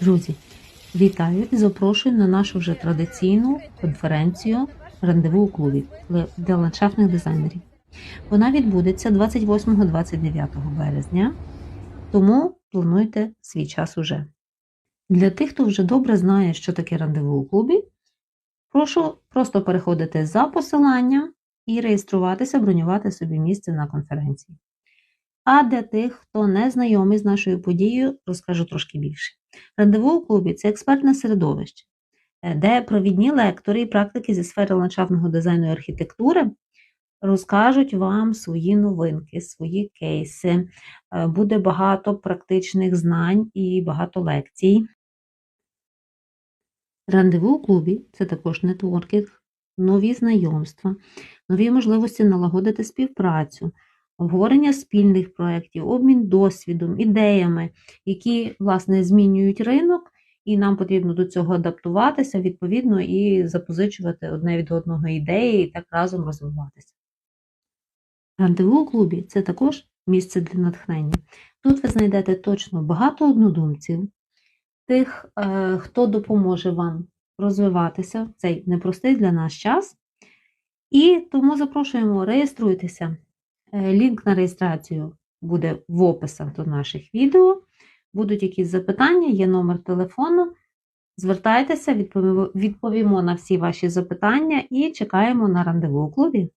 Друзі, вітаю і запрошую на нашу вже традиційну конференцію рандеву у клубі для ландшафтних дизайнерів. Вона відбудеться 28-29 березня, тому плануйте свій час уже. Для тих, хто вже добре знає, що таке рандеву у клубі, прошу просто переходити за посиланням і реєструватися, бронювати собі місце на конференції. А для тих, хто не знайомий з нашою подією, розкажу трошки більше. Рандеву у клубі це експертне середовище, е, де провідні лектори і практики зі сфери ландшафтного дизайну і архітектури розкажуть вам свої новинки, свої кейси. Е, Буде багато практичних знань і багато лекцій. Рандеву у клубі це також нетворкінг, нові знайомства, нові можливості налагодити співпрацю, обговорення спільних проєктів, обмін досвідом, ідеями, які, власне, змінюють ринок, і нам потрібно до цього адаптуватися, відповідно, і запозичувати одне від одного ідеї, і так разом розвиватися. Рандеву у клубі це також місце для натхнення. Тут ви знайдете точно багато однодумців, тих, е, хто допоможе вам розвиватися в цей непростий для нас час. І тому запрошуємо, реєструйтеся. Е, Лінк на реєстрацію буде в описах до наших відео. Будуть якісь запитання, є номер телефону. Звертайтеся, відповімо, відповімо на всі ваші запитання і чекаємо на рандеву у клубі.